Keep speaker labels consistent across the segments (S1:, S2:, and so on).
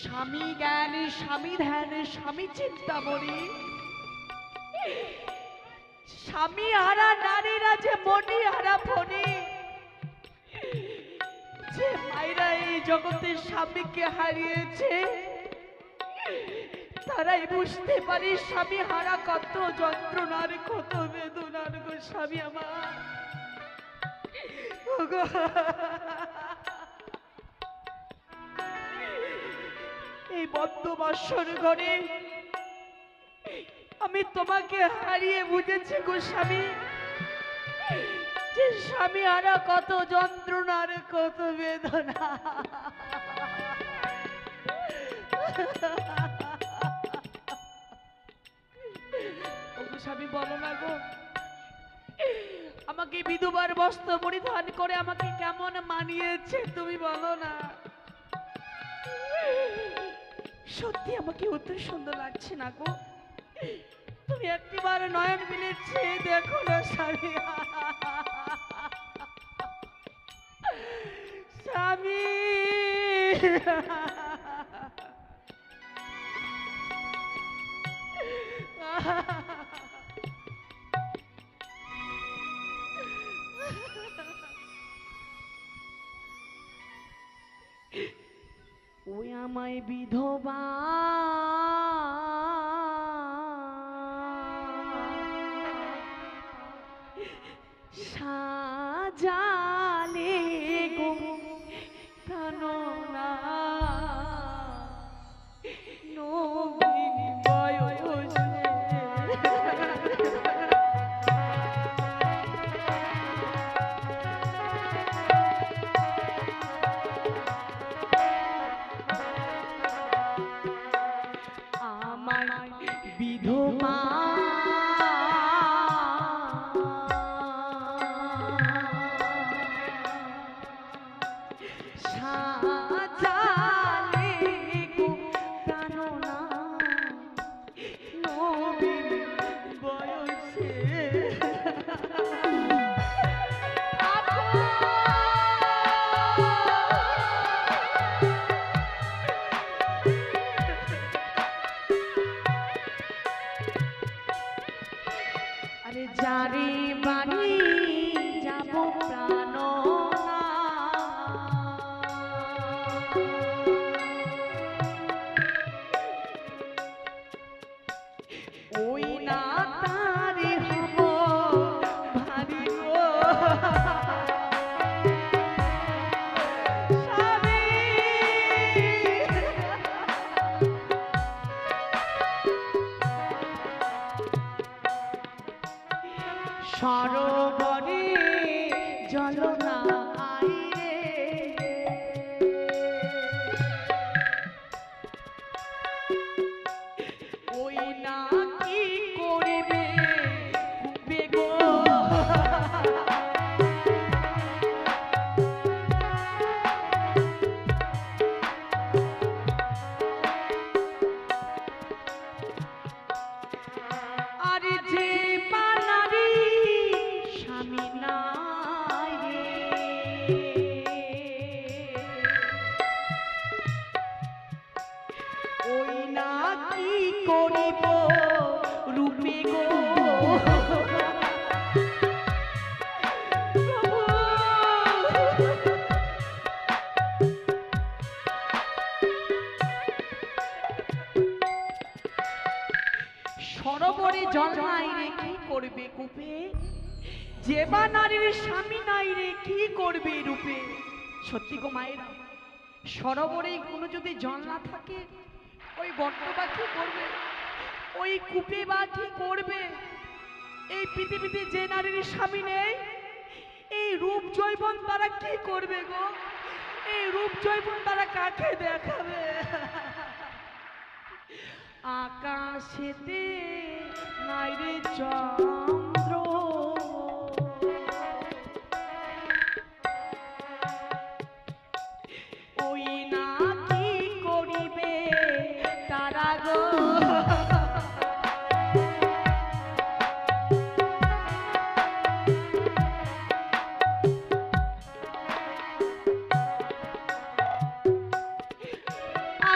S1: স্বামী জ্ঞান, স্বামী ধ্যান, স্বামী চিন্তামণি স্বামী হারা, নারীরা যে মনি হারা ফণি। যে মায়েরা এই জগতের স্বামীকে হারিয়েছে, তারাই বুঝতে পারে স্বামী হারা কত যন্ত্রণার, কত বেদনার গো স্বামী আমার। এই বদ্ধ বাসর ঘরে আমি তোমাকে হারিয়ে বুঝেছি গো স্বামী। যে স্বামী হারা কত যন্ত্রণার কত বেদনা। স্বামী, বলো না গো। আমাকে বিধবার বস্ত্র পরিধান করে আমাকে কেমন মানিয়েছে তুমি বলো না। সত্যি আমাকে অত সুন্দর লাগছে না গো। তুমি একটিবার নয়ন মিলেছে দেখো না স্বামী। স্বামী। ওই আমায় বিধবা সাজালে বিধবা 哈哈哈哈。সরোবরে জল নাই কি করবে কূপে? যে নারীর স্বামী নাই রে, কি করবে রূপে? সত্যি গো মায়েরা, সরোবরে কোনো যদি জল না থাকে ওই গর্ত বা কি করবে, ওই কূপে বা কি করবে। এই পৃথিবীতে যে নারীর স্বামী নেই, এই রূপ জৈবন তারা কি করবে গো? এই রূপ জৈবন তারা কাকে দেখাবে? আকাশেতে নাইরে চন্দ্র।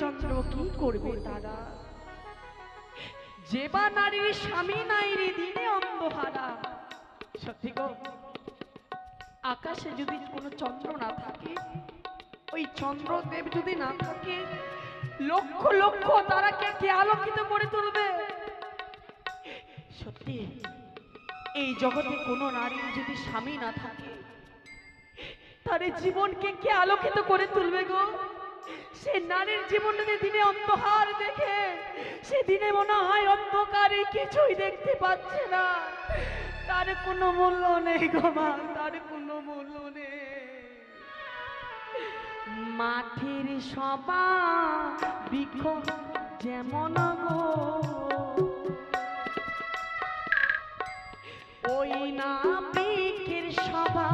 S1: দিনে অন্ধ হারা গো আকাশেতে নাই রে চন্দ্র কি করবে তারা। যে বা নারীর স্বামী নাই দিনে অন্ধহারা। সত্যি গো, আকাশে যদি কোনো চন্দ্র না থাকে, ওই চন্দ্রদেব যদি না থাকে, লক্ষ লক্ষ তারাকে কে আলোকিত করে তুলবে। সত্যি, এই জগতে কোনো নারীর যদি স্বামী না থাকে তার জীবনকে কে আলোকিত করে তুলবে গো? সে নারীর জীবন যদি দিনে অন্ধকার দেখে সে দিনে মনে হয় অন্ধকারে কিছুই দেখতে পাচ্ছে না। তার কোনো মূল্য নেই গো মা, তার কোনো মূল্য নেই। মাঠের সবা বৃক্ষ যেমন গো ওই না বৃক্ষের সভা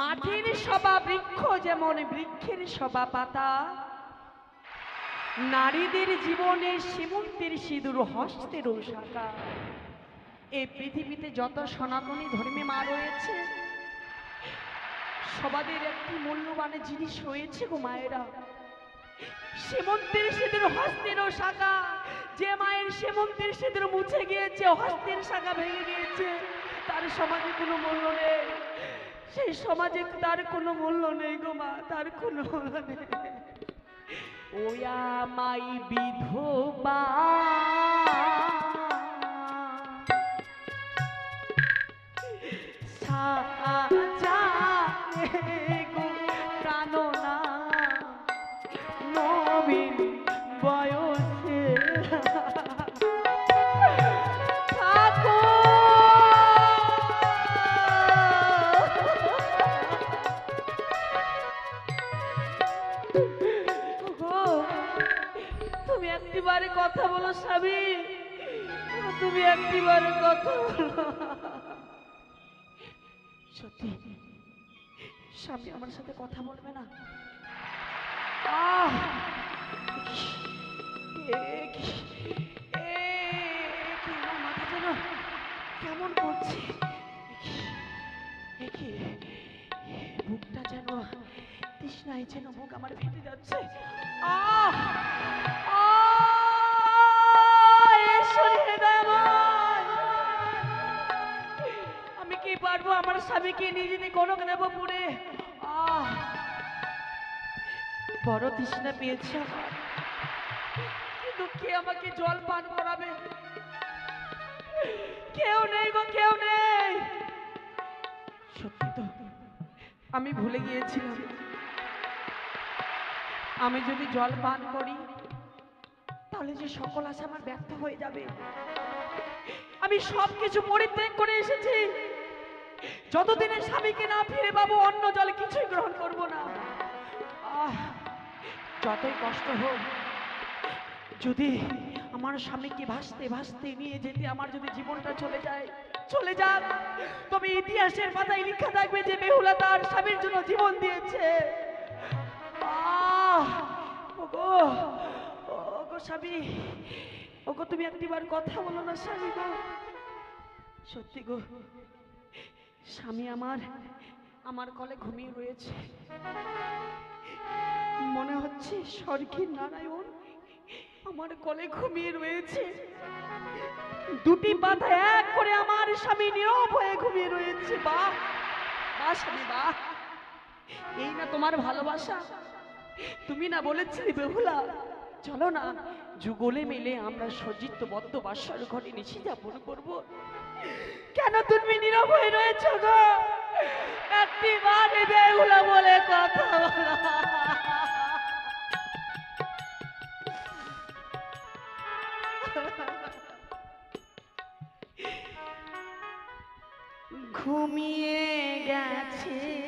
S1: মাটির সবা বৃক্ষ যেমন বৃক্ষের সবা পাতা, নারীদের জীবনে সীমন্তের সিঁদুর হস্তের শাখা এই পৃথিবীতে যত সনাতনী ধর্মে মা রয়েছে, সবাদের একটি মূল্যবান জিনিস রয়েছে গো মায়েরা। সীমন্তের সিঁদুর হস্তের শাখা যে মায়ের সীমন্তের সিঁদুর মুছে গিয়েছে, হস্তের শাখা ভেঙে গিয়েছে, তার সমাজে কোনো মূল্য নেই। সেই সমাজে তার কোনো মূল্য নেই গো মা, তার কোনো মূল্য নেই। ওয়া মাই বিধবা। প্রাণনা, নবীন সত্যি স্বামী আমার সাথে কথা বলবে না কেমন করছে? বুকটা যেন তৃষ্ণায় যেন বুক আমার ফেটে যাচ্ছে আহ! আমার স্বামীকে নিয়ে যদি কোনো নেব পুরে। বড় তৃষ্ণা পেয়েছে কিন্তু কে আমাকে জল পান করাবে। কেউ নেই গো, কেউ নেই। সত্যি তো, আমি ভুলে গিয়েছিলাম। আমি যদি জল পান করি, তাহলে যে সকল আশা আমার ব্যর্থ হয়ে যাবে। আমি সব কিছু পরিত্যাগ করে এসেছি। যতদিনে স্বামীকে না ফিরে পাবো, অন্য জলে কিছুই গ্রহণ করব না। যতই কষ্ট হোক, যদি আমার স্বামীকে ভাসতে ভাসতে নিয়ে যেতে আমার যদি জীবনটা চলে যায়, চলে যাক। তবে ইতিহাসের পাতায় লেখা থাকবে যে বেহুলা তার স্বামীর জন্য জীবন দিয়েছে। ওগো ওগো স্বামী, ওগো তুমি একটিবার কথা বলো না স্বামী গো। সত্যি গো স্বামী আমার আমার কলে ঘুমিয়ে রয়েছে। মনে হচ্ছে স্বর্গীর নারায়ণ আমার কলে ঘুমিয়ে রয়েছে। দুটি পাতা এক করে আমার স্বামী নীরব হয়ে ঘুমিয়ে রয়েছে। বাহ বাহ স্বামী বাহ এই না তোমার ভালোবাসা। তুমি না বলেছিলে, বেহুলা। চলো না, যুগলে মিলে আমরা সজ্জিত বদ্ধ বাসার ঘরে নিশি যাপন করব। কেন তুমি নীরব হয়ে রয়েছ গো? একটি বাড়ি বেহুলা বলে কথা বলা। ঘুমিয়ে গেছে।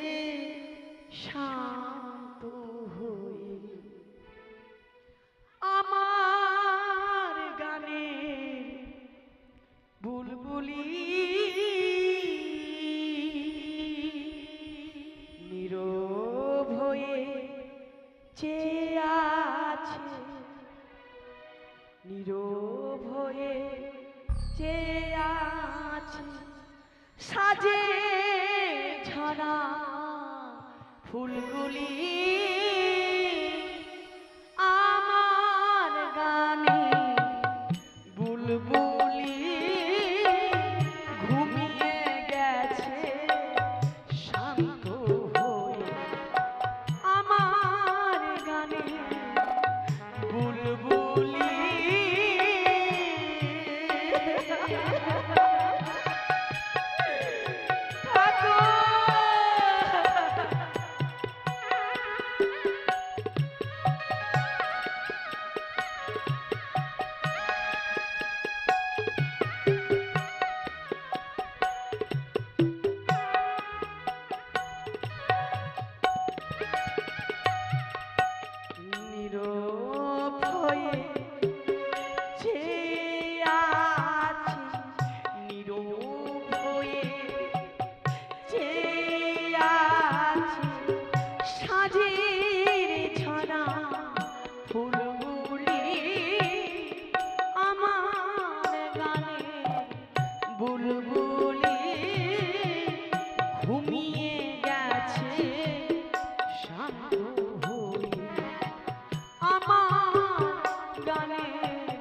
S2: thank you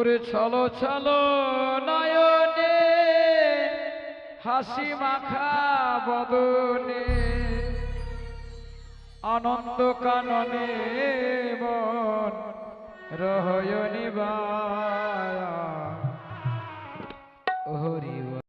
S2: ওরে চলো চলো নয়নে হাসি মাখা বদনে আনন্দ কাননে বন রহয়নি রহয়নিবা